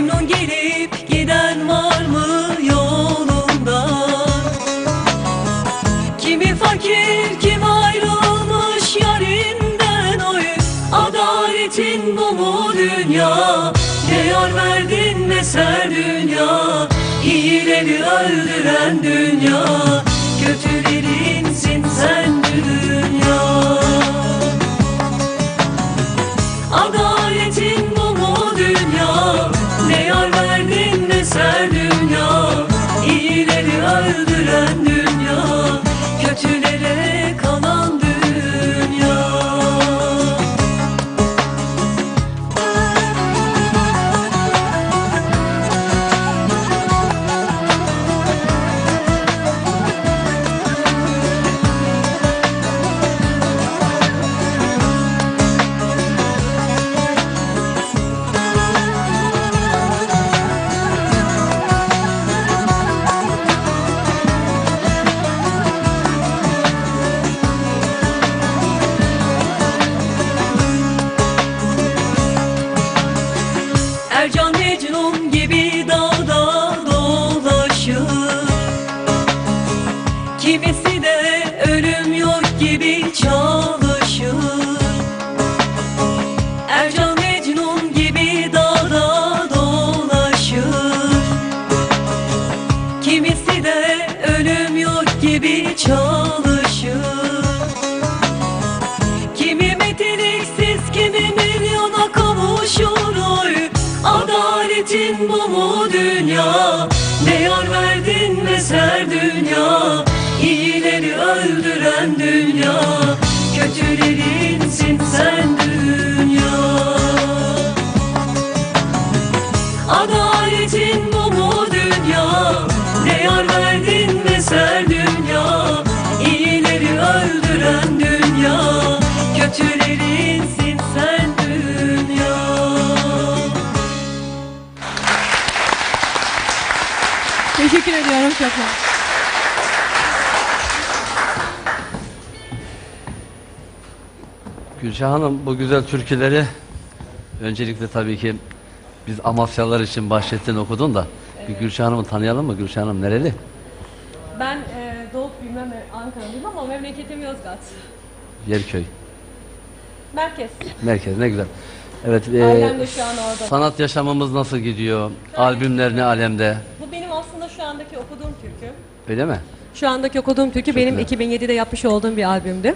Memnun gelip giden var mı yolundan Kimi fakir kim ayrılmış yarinden oy? Adaletin bu mu dünya? Ne yar verdin ne ser dünya? İyileri öldüren dünya Ercan Mecnun gibi dağda dolaşır. Kimisi de ölüm yok gibi çalışır. Ercan Mecnun gibi dağda dolaşır. Kimisi de ölüm yok gibi çalışır bu mu dünya? Ne yar verdin ne ser dünya? İyileri öldüren dünya. Kötülerinsin sen dünya. Adaletin bu mu dünya? Ne yar verdin ne ser Sağ olun. Gülşah Hanım bu güzel türküleri öncelikle tabii ki biz Amasyalılar için Bahçettin okudun da bir Gülşah Hanım'ı tanıyalım mı? Gülşah Hanım nereli? Ben e, doğup büyümem Ankara'lıyım ama memleketim Yozgat. Yerköy. Merkez. Merkez ne güzel. Evet. e, Ailem de şu an orada. sanat yaşamımız nasıl gidiyor? Albümler ne alemde? Bu benim aslında şu andaki okuduğum türkü. Öyle mi? Şu andaki okuduğum türkü benim güzel. 2007'de yapmış olduğum bir albümdü.